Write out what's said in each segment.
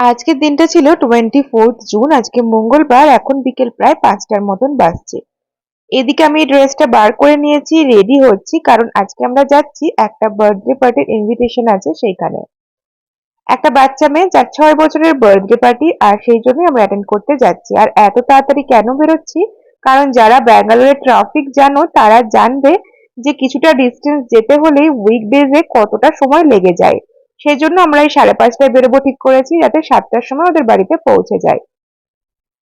আজকের দিনটা ছিল টোয়েন্টি ফোর্থ জুন আজকে মঙ্গলবার, এখন বিকেল প্রায় পাঁচটার মতন বাজছে। এদিকে আমি ড্রেসটা বার করে নিয়েছি রেডি হচ্ছি, কারণ আজকে আমরা যাচ্ছি, একটা বার্থডে পার্টির ইনভিটেশন আছে সেইখানে। একটা বাচ্চা মেয়ে, যার ছয় বছরের বার্থডে পার্টি আর সেই জন্যই আমরা অ্যাটেন্ড করতে যাচ্ছি। আর এত তাড়াতাড়ি কেন বেরোচ্ছি? কারণ যারা ব্যাঙ্গালোরের ট্রাফিক জানো, তারা জানবে যে কিছুটা ডিস্টেন্স যেতে হলেই উইকডেজে কতটা সময় লেগে যায়। সেই জন্য আমরা এই সাড়ে পাঁচটায় বেরোবো ঠিক করেছি, যাতে সাতটার সময় ওদের বাড়িতে পৌঁছে যায়।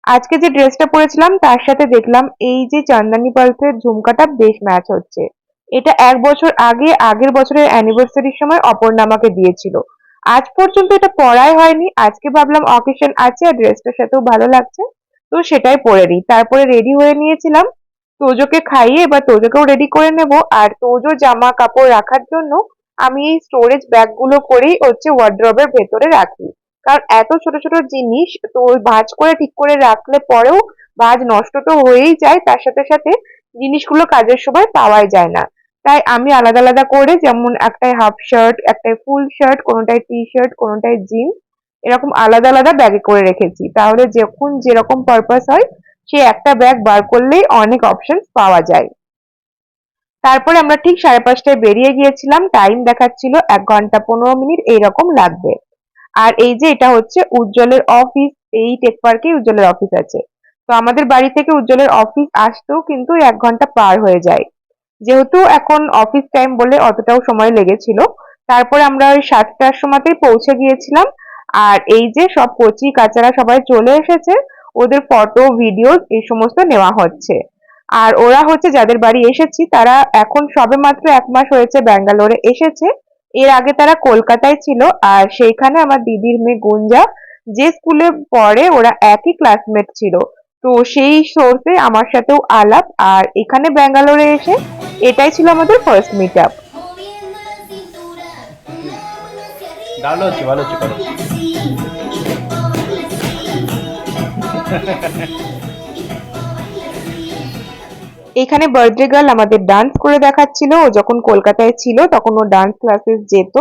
আজকে যে ড্রেসটা পরেছিলাম, তার সাথে দেখলাম এই যে চন্দনী পালসের ঝুমকাটা বেশ ম্যাচ হচ্ছে। এটা এক বছর আগে, আগের বছরের অ্যানিভার্সারির সময় অপর্ণা আমাকে দিয়েছিল। আজ পর্যন্ত এটা পরাই হয়নি। আজকে ভাবলাম অকেশন আছে আর ড্রেসটার সাথেও ভালো লাগছে, তো সেটাই পরে নিই। তারপরে রেডি হয়ে নিয়েছিলাম। তোজোকে খাইয়ে এবার তোজোকেও রেডি করে নেব। আর তোজো জামা কাপড় রাখার জন্য আমি এই স্টোরেজ ব্যাগগুলো করেই হচ্ছে ওয়ার্ড্রবের ভেতরে রাখি। কারণ এত ছোট ছোট জিনিস তো ভাঁজ করে ঠিক করে রাখলে পরেও ভাঁজ নষ্ট তো হয়েই যায়, তার সাথে সাথে জিনিসগুলো কাজের সময় পাওয়াই যায় না। তাই আমি আলাদা আলাদা করে যেমন একটাই হাফ শার্ট একটাই ফুল শার্ট কোনোটাই টি শার্ট কোনোটাই জিন্স এরকম আলাদা আলাদা ব্যাগে করে রেখেছি। তাহলে যখন যেরকম পারপাস হয়, সে একটা ব্যাগ বার করলেই অনেক অপশন পাওয়া যায়। তারপরে আমরা ঠিক সাড়ে পাঁচটায় বেরিয়ে গিয়েছিলাম। টাইম দেখাচ্ছিল এক ঘণ্টা পনেরো মিনিট, এইরকম লাগবে। আর এই যে এটা হচ্ছে উজ্জ্বলের অফিস এই টেক পার্কে উজ্জ্বলের অফিস আছে। তো আমাদের বাড়ি থেকে উজ্জ্বলের অফিস আসতেও কিন্তু এক ঘণ্টা পার হয়ে যায়। যেহেতু এখন অফিস টাইম বলে অতটাও সময় লেগেছিল, তারপরে আমরা ওই সাতটার সময়তেই পৌঁছে গিয়েছিলাম। আর এই যে সব কচি কাচারা সবাই চলে এসেছে, ওদের ফটো ভিডিও এই সমস্ত নেওয়া হচ্ছে। আর ওরা হচ্ছে যাদের বাড়ি এসেছি তারা এখন সবে মাত্র এক মাস হয়েছে ব্যাঙ্গালোরে এসেছে। এর আগে তারা কলকাতায় ছিল আর সেইখানে আমার দিদির মেয়ে গুঞ্জা যে স্কুলে পড়ে ওরা একই ক্লাসমেট ছিল। তো সেই সোর্সে আমার সাথেও আলাপ আর এখানে ব্যাঙ্গালোরে এসে এটাই ছিল আমাদের ফার্স্ট মিট আপ ভালো হচ্ছে ভালো হচ্ছে। এখানে বার্থডে গার্ল আমাদের ডান্স করে দেখাচ্ছিল। ও যখন কলকাতায় ছিল, তখন ও ডান্স ক্লাসেস যেত।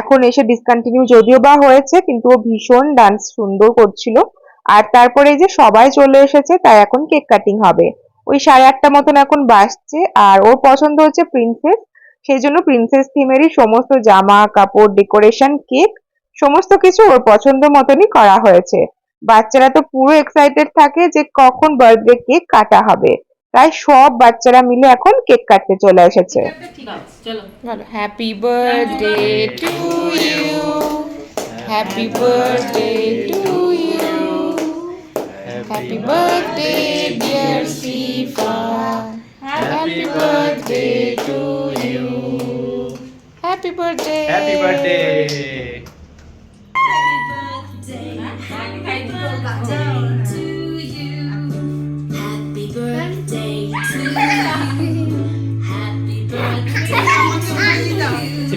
এখন এসে ডিসকন্টিনিউ যদিও বা হয়েছে, কিন্তু ও ভীষণ ডান্স সুন্দর করছিল। আর তারপরে এই যে সবাই চলে এসেছে, তাই এখন কেক কাটিং হবে। ওই সাড়ে আটটা মতন এখন বাসছে আর ওর পছন্দ হচ্ছে প্রিন্সেস সেই জন্য প্রিন্সেস থিমেরই সমস্ত জামা, কাপড় ডেকোরেশন কেক সমস্ত কিছু ওর পছন্দ মতনই করা হয়েছে। বাচ্চারা তো পুরো এক্সাইটেড থাকে যে কখন বার্থডে কেক কাটা হবে। তাই সব বাচ্চারা মিলে এখন কেক কাটতে চলে এসেছে। ঠিক আছে চলো। বলো happy birthday to you happy birthday to you happy birthday dear Sifa happy birthday to you happy birthday happy birthday Happy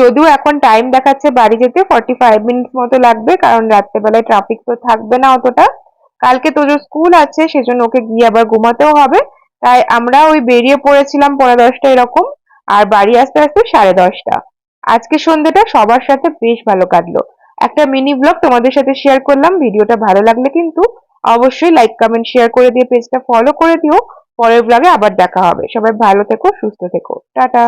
যদিও এখন টাইম দেখাচ্ছে বাড়ি যেতে ফর্টি ফাইভ মিনিট মতো লাগবে, কারণ রাত্রেবেলায় ট্রাফিক তো থাকবে না অতটা। কালকে তোজোর স্কুল আছে, সেজন্য ওকে গিয়ে আবার ঘুমাতেও হবে। তাই আমরা ওই বেরিয়ে পড়েছিলাম পনেরো দশটা এরকম, আর বাড়ি আসতে আসতে সাড়ে দশটা। আজকে সন্ধ্যেটা সবার সাথে বেশ ভালো কাটলো। একটা মিনি ব্লগ তোমাদের সাথে শেয়ার করলাম, ভিডিওটা ভালো লাগলে কিন্তু অবশ্যই লাইক কমেন্ট শেয়ার করে দিয়ে পেজটা ফলো করে দিও। পরের ব্লগে আবার দেখা হবে। সবাই ভালো থেকো, সুস্থ থেকো। টাটা!